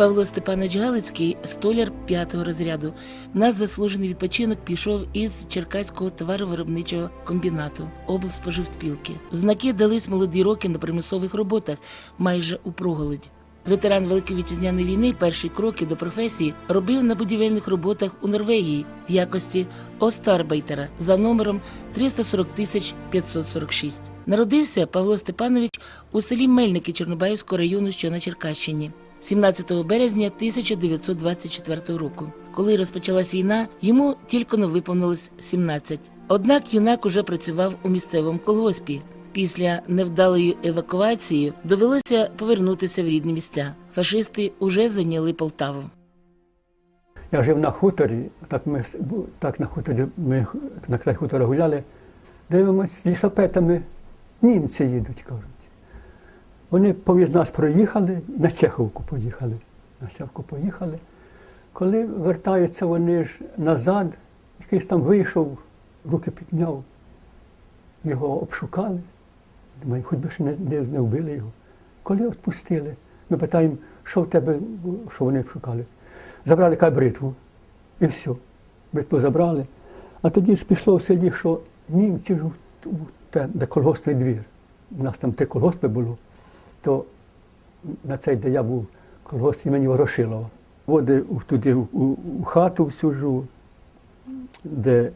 Павло Степанович Галицький, столяр п'ятого розряду, на заслужений відпочинок пішов із Черкаського товаровиробничого комбінату облспоживспілки. Знаки дались молоді роки на примусових роботах, майже у проголодь. Ветеран Великої вітчизняної війни перші кроки до професії робив на будівельних роботах у Норвегії в якості Остарбейтера за номером 340 тисяч 546. Народився Павло Степанович у селі Мельники Чорнобаївського району, що на Черкащині. 17 березня 1924 року. Коли розпочалась війна, йому тільки но виповнилось 17. Однак юнак уже працював у місцевому колгоспі. Після невдалої евакуації довелося повернутися в рідні місця. Фашисти уже зайняли Полтаву. Я жив на хуторі, так ми так на хуторі ми на край хутора гуляли, дивимось лісопетами, німці їдуть, кажуть. Вони повіз нас проїхали, на Чеховку поїхали. На Чеховку поїхали. Коли вертаються вони ж назад, якийсь там вийшов, руки підняв, його обшукали. Думаю, хоч би ще не, не, не вбили його. Коли відпустили, ми питаємо, що в тебе, що вони обшукали. Забрали кай бритву. І все. Бритву забрали. А тоді ж пішло в селі, що німці ж де колгоспний двір. У нас там три колгоспи було, то на цей, де я був, колгосп імені Ворошилова. Води туди у, у, у хату всюжу, де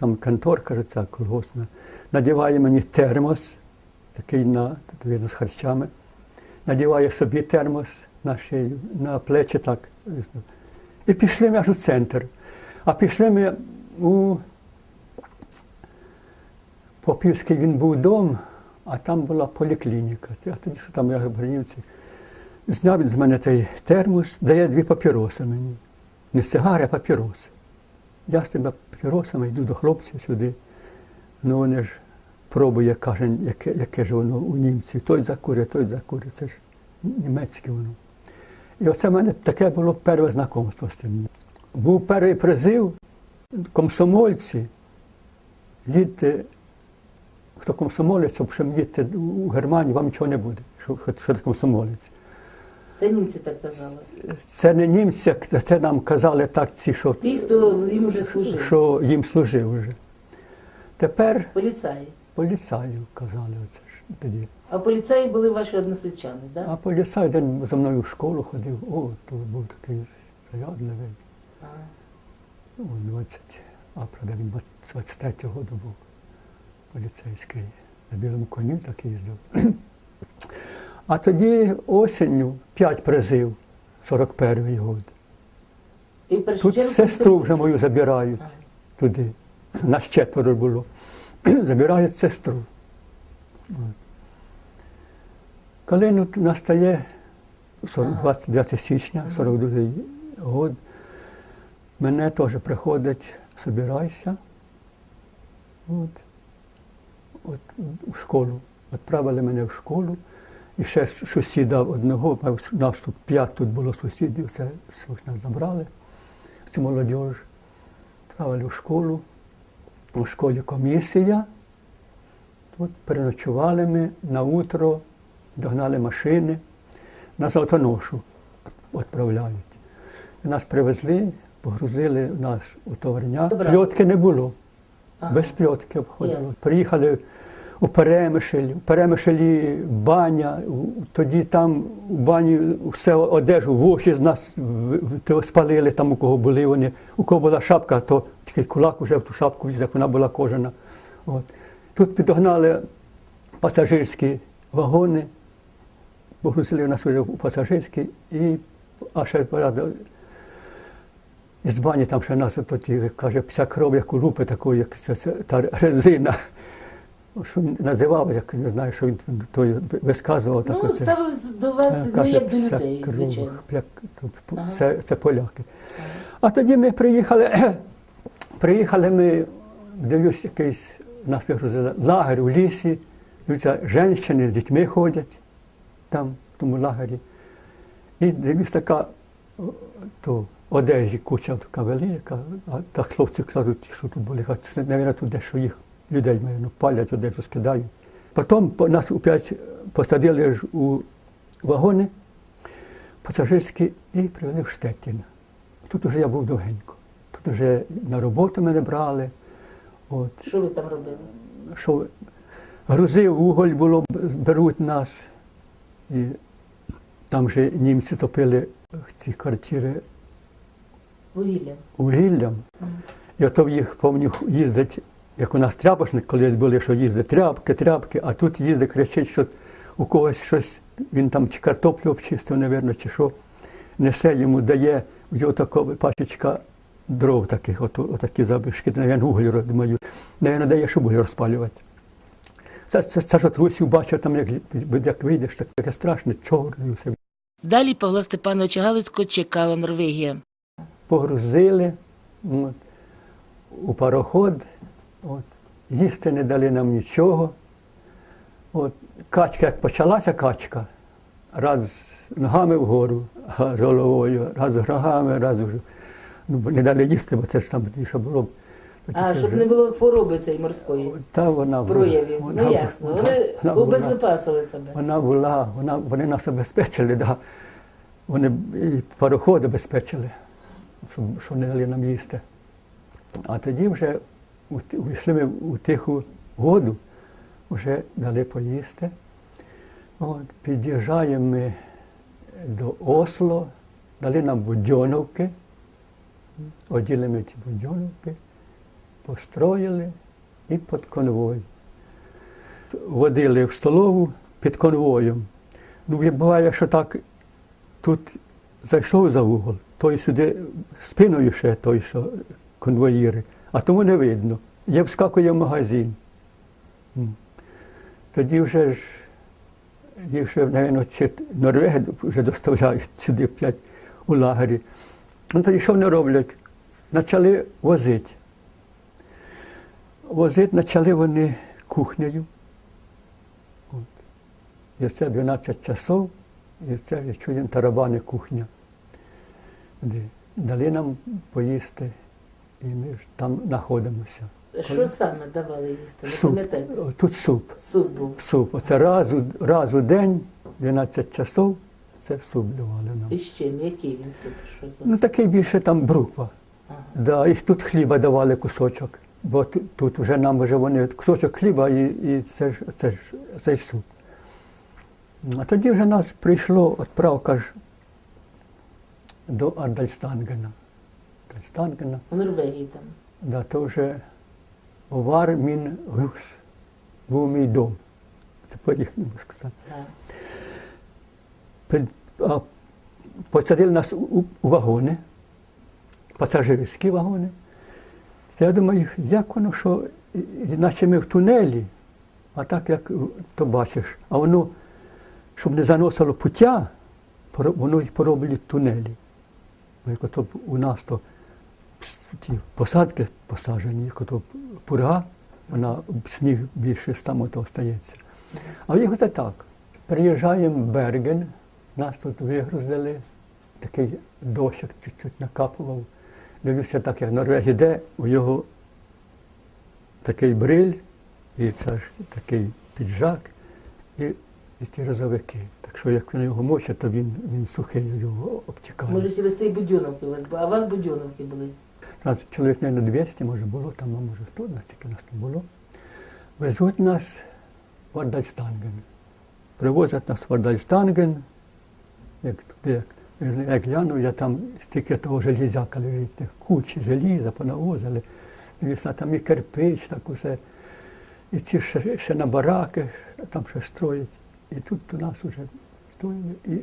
там конторка ж ця колгоспна, надіває мені термос, такий на, видно, з харчами, надіває собі термос на шию, на плечі так. І пішли ми аж у центр. А пішли ми у Попівський він був дом, а там була поліклініка. Це, а тоді що там я в Гринівці. Зняв з мене той термос, дає дві папіроси мені. Не сигари, а папіроси. Я з тими папіросами йду до хлопців сюди. Ну вони ж пробує, каже, яке, яке ж воно у німців. Той закурить, той закурить. Це ж німецьке воно. І оце в мене таке було перше знайомство з цим. Був перший призив, комсомольці, їдьте, хто комсомолець, общем, їдьте у Германію, вам нічого не буде, що, що ти комсомолець. Це німці так казали. Це не німці, це- нам казали так, ці, що, Ті, хто їм уже служив. що їм служив вже. Тепер Поліцаї. поліцаю казали оце ж тоді. А поліцаї були ваші односельчани, так? А поліцай один за мною в школу ходив, о, то був такий заядлivий. О, 20, а правда він 23-го року був поліцейський. На білому коні так їздив. А тоді осінню п'ять призив, 41-й год. І Тут сестру вже мою забирають туди. Нас четверо було. Забирають сестру. От. Коли ну, настає 40 Ага. 29 січня, 42 год, мене теж приходить, собирайся. От. От, у школу. Відправили мене в школу. І ще сусіда одного, нас тут п'ять тут було сусідів, це всіх нас забрали, цю молодіж. Відправили в школу. У школі комісія. Тут переночували ми на утро, догнали машини, нас автоношу відправляють. Нас привезли, погрузили нас у товарня. Добре. Пльотки не було. Ага. Без пльотки обходили. Ясно. Приїхали у Перемишль, у Перемишлі баня, тоді там у бані все одежу, воші з нас спалили, там у кого були вони, у кого була шапка, то такий кулак вже в ту шапку як вона була кожана. От. Тут підогнали пасажирські вагони, погрузили нас вже у пасажирські і а ще із бані там ще нас тоді, каже, вся кров, як у лупи такої, як це, це, та резина. Що він називав, як не знаю, що він той висказував. Так Ну, оце. ставились до вас Е, ну, як до людей, звичайно. пляк, Ага. це, це поляки. А тоді ми приїхали, приїхали ми, дивлюсь, якийсь нас вигрузили лагер у лісі, дивлюся, жінки з дітьми ходять там, в тому лагері. І дивлюсь, така то, одежі куча така велика, а та хлопці кажуть, що тут були, це, мабуть, тут дещо їх людей мабуть, палять, одежу скидають. Потім по- нас опять посадили ж у вагони, пасажирський і привели в Штеттін. Тут уже я був довгенько. Тут вже на роботу мене брали. От, Що ви там робили? що грузив, уголь було, беруть нас. І там же німці топили ці квартири Вугіллям. вугіллям. І ото в їх, пам'ятаю, їздить, як у нас тряпочник колись були, що їздить тряпки, тряпки, а тут їздить, кричить, що у когось щось, він там чи картоплю обчистив, напевно, чи що, несе йому, дає в його така пачечка дров таких, от, отакі забишки, навіть уголь думаю, навіть дає, щоб уголь розпалювати. Це, це, це ж от Русів бачив, там, як, як вийдеш, так таке страшне, чорне все. Далі Павла Степановича Галицького чекала Норвегія. погрузили от, у пароход, от, їсти не дали нам нічого. От, качка, як почалася качка, раз ногами вгору, з головою, раз ногами, раз вже. Ну, не дали їсти, бо це ж там що було. А, щоб не було хвороби цієї морської Та вона була, проявів. вона Ну ясно. вона- Вони вона себе. Вона була, вона, вони нас обезпечили, да. вони і пароходи обезпечили, щоб, щоб не дали нам їсти. А тоді вже у- ми у тиху воду, вже дали поїсти. От, під'їжджаємо ми до Осло, дали нам будьоновки, оділи ми ці будьоновки, построїли і під конвой водили в столову під конвоєм. Ну, буває, що так тут зайшов за угол, той сюди спиною ще той, що конвоїри, а тому не видно. Я вскакує в магазин. Тоді вже ж їх ще, мабуть, Норвеги вже доставляють сюди п'ять у лагері. Ну тоді що вони роблять? Почали возити. Возити почали вони кухнею. І це 12 часов, і це чую тарабани кухня. Дали нам поїсти, і ми ж там знаходимося. Що саме давали їсти? Суп. пам'ятаєте? Тут суп. Суп був. Суп. Оце раз у, раз у день, 12 часов, це суп давали нам. І з чим? Який він суп? Що за Ну суп? такий більше там бруква. Ага. Да, і тут хліба давали кусочок. Бо тут, тут вже нам вже вони кусочок хліба і, і це ж, це ж цей суп. А тоді вже нас прийшло відправка ж до Ардальстангена. Ардальстангена, У Норвегії там. да, то вже Овар мін гус, був мій дом. Це по-їхньому сказати. Ага. Посадили нас у, вагони, пасажирські вагони. Я думаю, як воно, що наче ми в тунелі, а так як то бачиш, а воно, щоб не заносило пуття, воно й пороблять тунелі. Як ото у нас то ті посадки посаджені, як ото пурга, вона сніг більше там ото остається. А в їх оце так. Приїжджаємо в Берген, нас тут вигрузили, такий дощик чуть-чуть накапував. Дивлюся, так як Норвег іде, у його такий бриль, і це ж такий піджак, і, і ті розовики. Так що як на його мочать, то він, він сухий його обтікає. Може, через ті будьоновки у вас були, а у вас будьоновки були. Нас чоловік, мабуть, 200, може було, там, може хто, настільки нас там було. Везуть нас в Ардальстанген. Привозять нас в Ардальстанген, як як, як глянув, я там стільки того железяка лежить, кучі желіза понавозили. Дивіться, там і кирпич, так усе. І ці ще, ще на бараки, там ще строять. І тут у нас вже. І,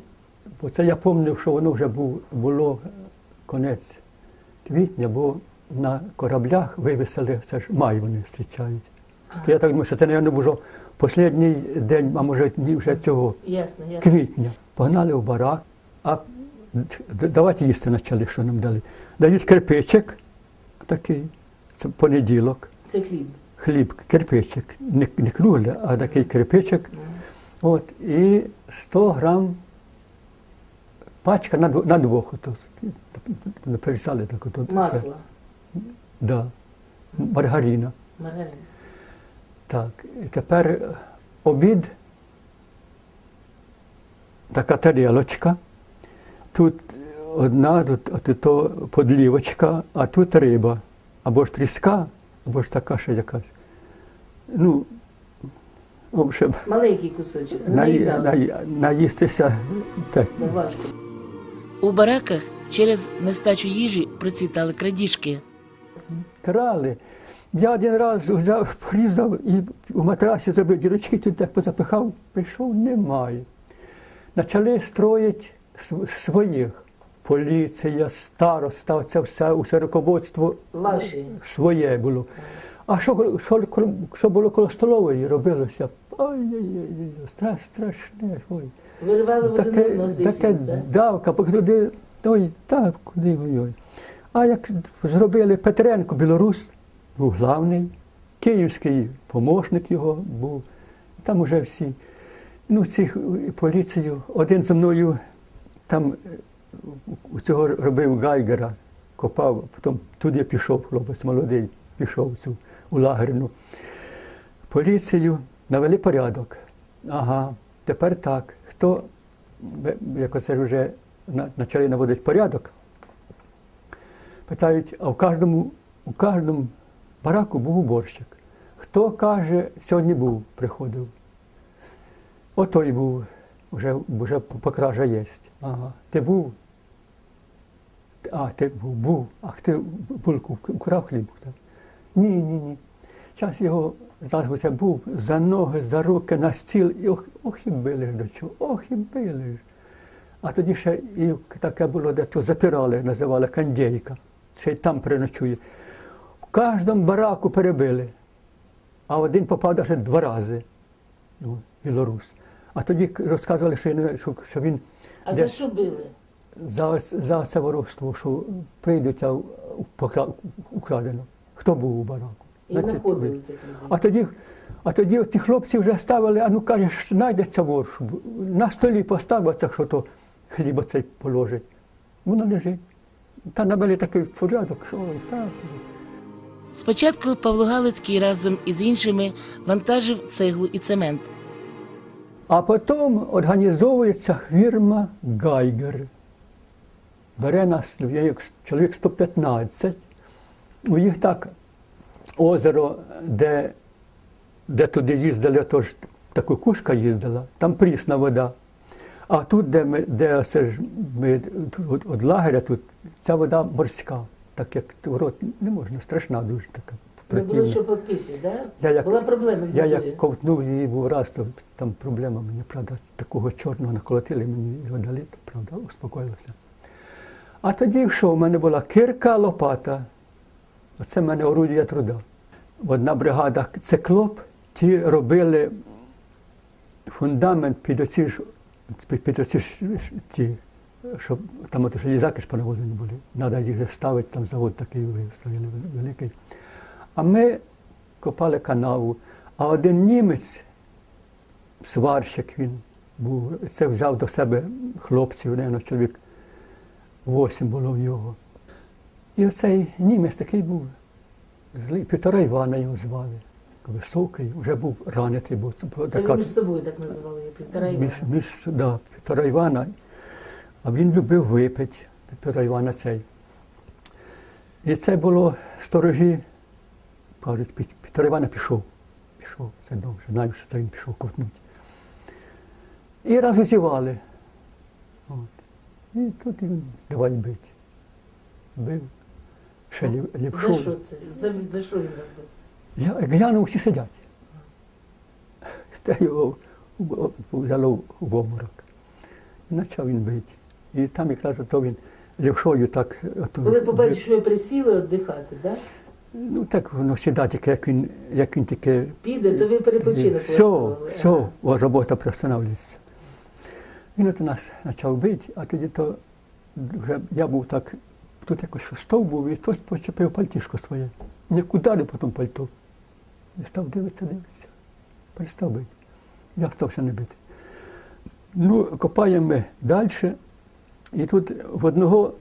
бо це я пам'ятаю, що воно вже був, було конець квітня, бо на кораблях вивесили, це ж май вони зустрічають. То я так думаю, що це, мабуть, було останній день, а може ні вже цього Ясно, ясно. квітня. Погнали в барак, а давати їсти почали, що нам дали. Дають кирпичик такий, це понеділок, Це хліб. хліб, кирпичик, не, не круглий, а такий кирпичик. От, і 100 грам пачка на, на двох. Ото, так, пересали так. Ото, Масло, Да. Маргарина. маргарин. Так. І тепер обід, така тарілочка, тут одна, тут, тут то подлівочка, а тут риба. Або ж тріска, або ж така ще якась. Ну, в общем, Маленький кусочок. наї, наї, наїстися так. важко. У бараках через нестачу їжі процвітали крадіжки. крали. Я один раз взяв, порізав і у матрасі зробив дірочки, тут так позапихав, прийшов, немає. Почали строїти своїх. Поліція, староста, це все усе руководство Ваші. своє було. А що, що, що було коло столової, робилося? Ой-ой-ой, страш, страшне. Ой. Виривали Таке, таке давка, поки люди, ой, так, куди воює. А як зробили Петренко, білорус, був главний, київський помощник його був, там уже всі. Ну, цих поліцію, один зі мною там е, у цього робив Гайгера, копав, потім туди пішов, хлопець молодий, пішов цю у лагерну. Поліцію навели порядок. Ага, тепер так. Хто, як оце вже почали наводити порядок, питають, а в кожному, у кожному бараку був уборщик. Хто каже, сьогодні був, приходив. Отой був, вже, вже покража є. Ага. Ти був? А, ти був, був. А ти булку украв хліб? Ні, ні, ні. Час його зараз це був за ноги, за руки на стіл, і ох, ох і били ж до чого, ох і били ж. А тоді ще і таке було, де то запирали, називали кандейка. Ще й там переночує. В кожному бараку перебили, а один попав навіть два рази, ну, білорус. А тоді розказували, що, він- що, що він А де- за що били? за, за це воровство, що прийдуть, а украдено. Хто був у бараку? І знаходили цих людей. А тоді, а тоді ці хлопці вже ставили, а ну кажеш, знайдеться вор, щоб на столі поставиться, що то хліба цей положить. Воно лежить. Та навели такий порядок, що так. Спочатку Павло Галицький разом із іншими вантажив цеглу і цемент. А потім організовується фірма Гайгер. Бере нас як чоловік 115. У їх так озеро, де, де туди їздили, тож така кушка їздила, там прісна вода. А тут, де ми, де це ж ми от лагеря, тут ця вода морська, так як рот не можна, страшна дуже така. Не було що попити, да? Я як- Була проблема з Я як ковтнув її був раз, то там проблема мені, правда, такого чорного наколотили, мені його дали, то правда, успокоїлося. А тоді що? У мене була кирка, лопата. Оце в мене орудія труда. Одна бригада циклоп, ті робили фундамент під оці ж, під, оці ж, ті, щоб там от железяки ж понавозені були. Треба їх ставити, там завод такий виставили великий. А ми копали канаву, а один німець, сварщик він був, це взяв до себе хлопців, чоловік восім було в його. І оцей німець такий був, злий, півтора Івана його звали. Високий, вже був ранитий, бо це була така ви між собою так називали, півтора Івана. між, між, да, півтора Івана. А він любив випити, півтора Івана цей. І це було сторожі, кажуть, пі- півтора Івана пішов. Пішов, це добре, знаю, що це він пішов ковтнути. І раз узівали. От. І тут він давай бити. Бив. Ще лів, За що це? За, за що він вас бив? Я глянув, всі сидять. Те його взяло в обморок. І почав він бити. І там якраз ото він лівшою так. ото Коли побачив, що ви присіли віддихати, да? Ну так воно сідає, тільки як він, як він тільки. піде, то ви перепочинок все, все, Ага. о, робота приостанавливається. Він от нас почав бити, а тоді то вже я був так, тут якось був, і хтось почепив пальтішко своє. Мені ударив потім пальто. Я став дивитися, дивитися. Перестав бити. Я стався не бити. Ну, копаємо ми далі. І тут в одного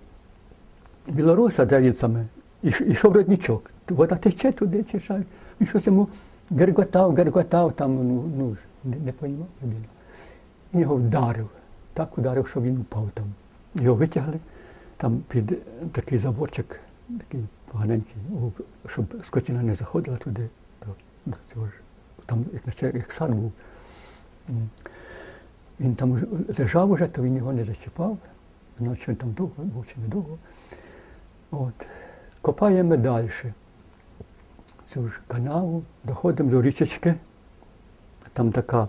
білоруса, де він саме, іш- родничок. Вода тече туди, тече. Він щось йому герготав, герготав, там, ну, ну не, не поймав людина. Він його вдарив. Так ударив, що він упав там. його витягли, там під такий заборчик, такий поганенький, щоб скотина не заходила туди, до, до цього ж. Там як, наче, як сад був. Він там лежав уже, то він його не зачіпав. Ночі він там довго був чи недовго. От. Копаємо далі цю ж канаву, доходимо до річечки. Там така,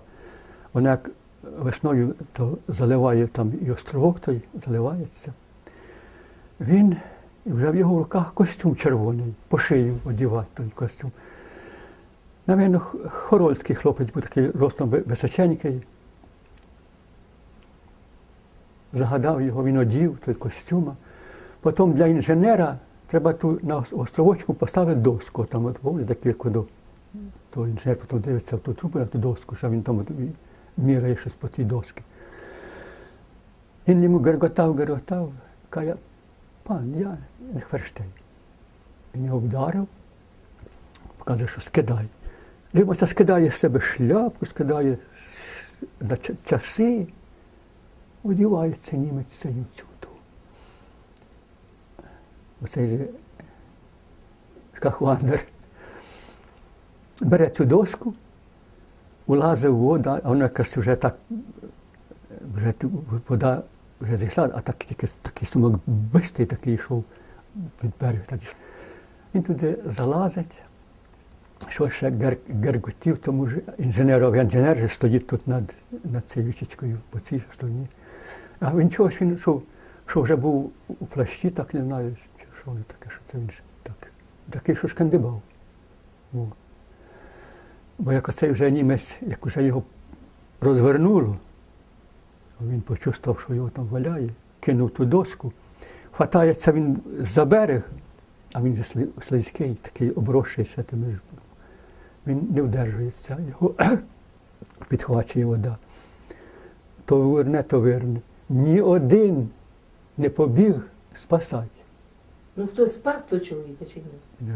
вона як весною то заливає там і островок той заливається. Він, вже в його руках костюм червоний, по шию одівати той костюм. Навіть хорольський хлопець був такий ростом ви- височенький. Загадав його, він одів той костюм. Потім для інженера треба ту на островочку поставити доску. Там от були такі. То інженер потім дивиться в ту трубу на ту доску, що він там міряє щось по тій досці. Він йому герготав, герготав, каже, пан, я не хверштей. Він його вдарив, показує, що скидай. Дивимося, скидає з себе шляпку, скидає на часи, одівається німець цею цюту. Оцей же скахвандер бере цю доску, улазив в воду, а вона якась вже так, вже вода а так, тільки такий сумок бистрий такий йшов під берег. Так йшов. Він туди залазить, що ще гер, герготів, тому ж інженер, інженер же стоїть тут над, над цією річечкою, по цій стороні. А він чогось він що, що вже був у плащі, так не знаю, що воно таке, що це він так. Такий, що шкандибав. Бо як оцей вже німець, як вже його розвернуло, він почувствував, що його там валяє, кинув ту доску. Хватається він за берег, а він слизький, такий тими. Він не вдержується, його підхвачує вода. То верне, то верне. Ні один не побіг спасати. Ну хтось спас того чоловіка чи ні?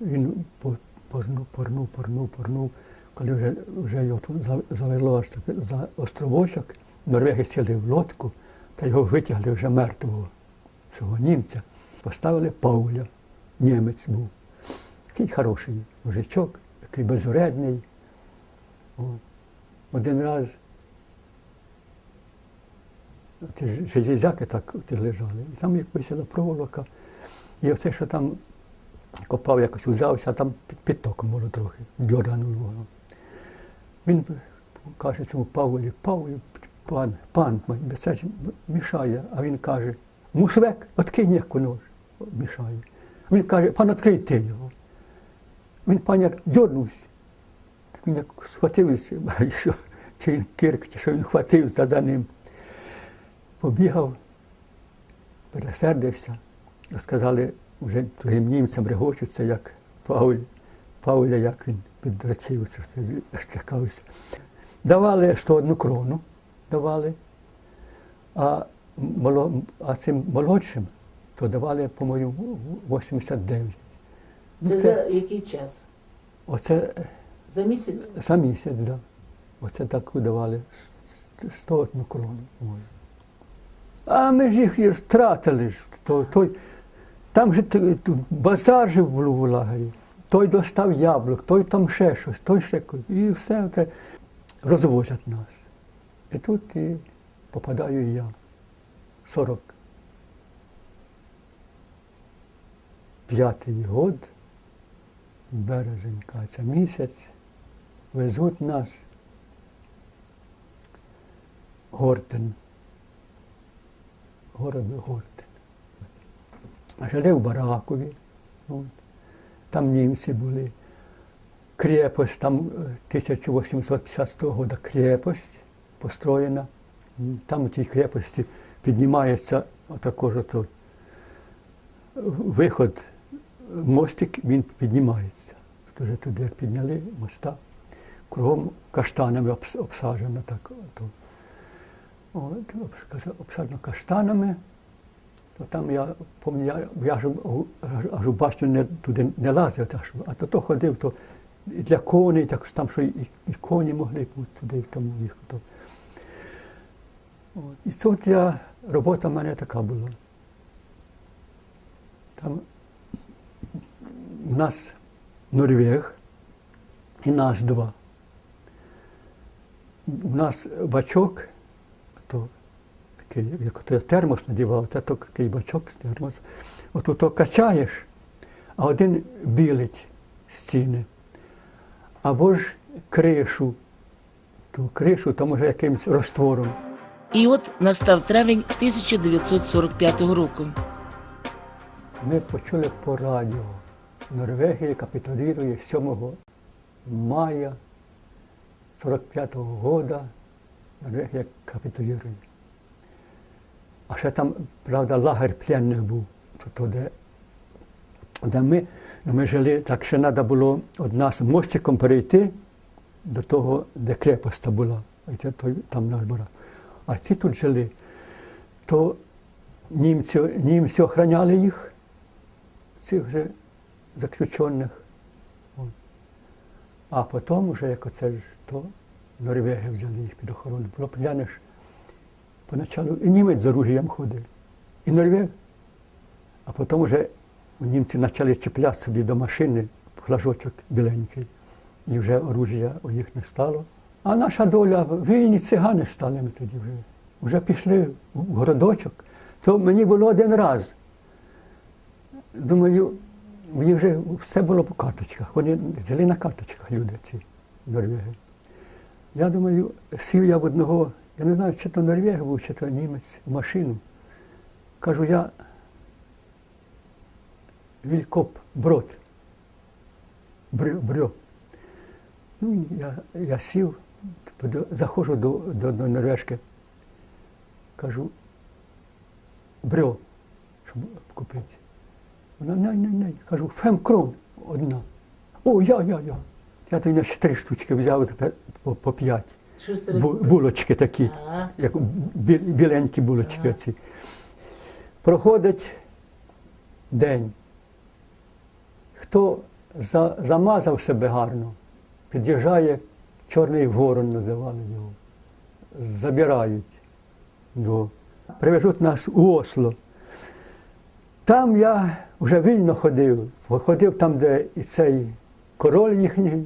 Він по- порнув, порнув, порнув, порнув. Коли вже, вже його тут за- завело аж за островочок, норвеги сіли в лодку та його витягли вже мертвого, цього німця. Поставили Пауля, німець був. Такий хороший мужичок, такий безвредний. Один раз ж- железяки так лежали. І там як висіла проволока. І оце, що там копав, якось узявся, а там під, під було трохи, дьоргануло. Він каже цьому Павлі, Павлі, пан, пан, це ж мішає. А він каже, мусвек, откинь як нож, мішає. Він каже, пан, відкрий ти його. Він пан як дьорнувся. Так він як схватився, що, чи він кирк, чи що він хватився за ним. Побігав, пересердився. Розказали вже другим німцям регочуться, як Пауль, Пауля, як він підрачився, все злякався. Давали 101 крону, давали, а, моло, а цим молодшим то давали, по-моєму, 89. Ну, Це, за який час? Оце За місяць? за місяць, да. Оце так давали 101 крону. може. А ми ж їх втратили ж. То, той, там же базар же був у лагері. Той достав яблук, той там ще щось, той ще і все те розвозять нас. І тут і попадаю я. 40. П'ятий год, березень, кажеться, місяць, везуть нас Гортен. Город Гортен. Жили в Баракові. Там німці були. Крепость, там е, 1856 року крепость построєна. Там у тій крепості піднімається отакож ото виход, мостик, він піднімається. Вже туди підняли моста. Кругом каштанами обсаджено так. От, обсаджено каштанами. То там я пам'ятаю, я, ж у- аж, аж у башню не, туди не лазив, а то, то ходив, то і для коней, так там, що і, і коні могли бути туди, тому їх. То. От. І тут я робота в мене така була. Там у нас Норвег і нас два. У нас бачок, то такий, як то я термос надівав, це то такий бачок з термос. От то качаєш, а один білить стіни. Або ж кришу, ту кришу, то може якимось розтвором. І от настав травень 1945 року. Ми почули по радіо. Норвегія капітулює 7 мая 45-го року. Норвегія капітулює. А ще там, правда, лагерь пленних був, то, то де, де ми, ну, ми жили, так ще треба було од нас мостиком перейти до того, де крепость була. І це той, там наш барак. А ці тут жили, то німці, німці охраняли їх, цих же заключених. А потім, вже як оце то Норвеги взяли їх під охорону. Було глянеш, поначалу і німець з оружієм ходив, і Норвег. А потім вже німці почали чіпляти собі до машини флажочок біленький, і вже оружія у їх не стало. А наша доля, вільні цигани стали ми тоді вже. Вже пішли в городочок. То мені було один раз. Думаю, мені вже все було по карточках. Вони взяли на карточках люди, ці норвеги. Я думаю, сів я в одного, я не знаю, чи то Норвег був, чи то німець, в машину. Кажу, я Вількоп, брод. Брьо. Ну, я, я сів, заходжу до, до, до норвежки. Кажу, брьо, щоб купити. Вона не, не, не. Кажу, фем крон одна. О, я, я, я. Я тоді три штучки взяв за по, по п'ять. Бу- булочки такі, А, як бі- біленькі булочки оці. Проходить день. Хто за, замазав себе гарно, під'їжджає Чорний ворон, називали його. Забирають його. Привезуть нас у Осло. Там я вже вільно ходив. Ходив там, де і цей король їхній,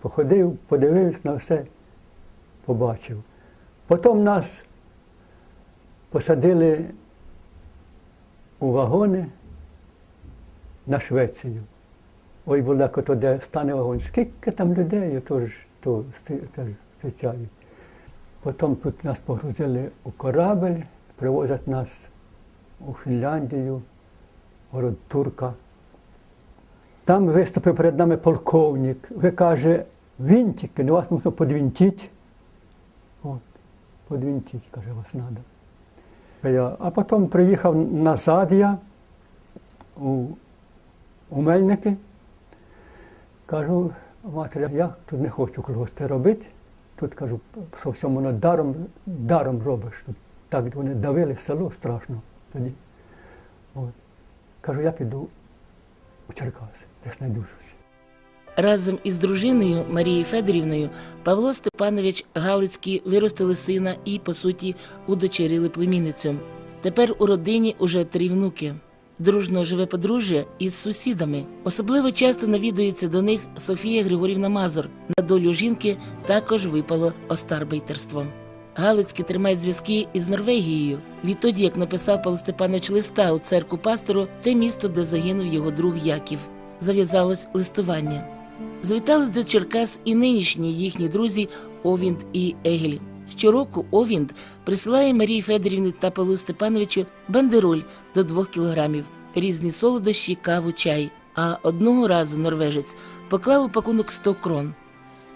походив, подивився на все, побачив. Потім нас посадили у вагони на Швецію. Ой, то, де стане вагон. Скільки там людей, то ж то, це. Потім тут нас погрузили у корабель, привозять нас у Фінляндію, город Турка. Там виступив перед нами полковник. Ви каже, вінтики, ну вас можна подвінтіть. От, подвінтіть, каже, вас треба. А потім приїхав назад я у, у Мельники. Кажу, матері, я тут не хочу колгоспи робити. Тут кажу, що всьому даром, даром робиш. Тут так вони давили село страшно тоді. От. Кажу, я піду у Черкаси, десь знайду. Разом із дружиною Марією Федорівною Павло Степанович Галицький виростили сина і, по суті, удочерили племінницю. Тепер у родині уже три внуки. Дружно живе подружжя із сусідами. Особливо часто навідується до них Софія Григорівна Мазур. На долю жінки також випало остарбейтерство. Галицькі тримають зв'язки із Норвегією. Відтоді, як написав Павло Степанович листа у церкву пастору, те місто, де загинув його друг Яків. Зав'язалось листування. Завітали до Черкас і нинішні їхні друзі Овінд і Егель. Щороку Овінд присилає Марії Федорівні та Павлу Степановичу бандероль до двох кілограмів, різні солодощі, каву, чай. А одного разу норвежець поклав у пакунок 100 крон.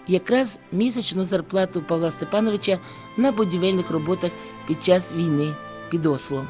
Якраз місячну зарплату Павла Степановича на будівельних роботах під час війни під Осло.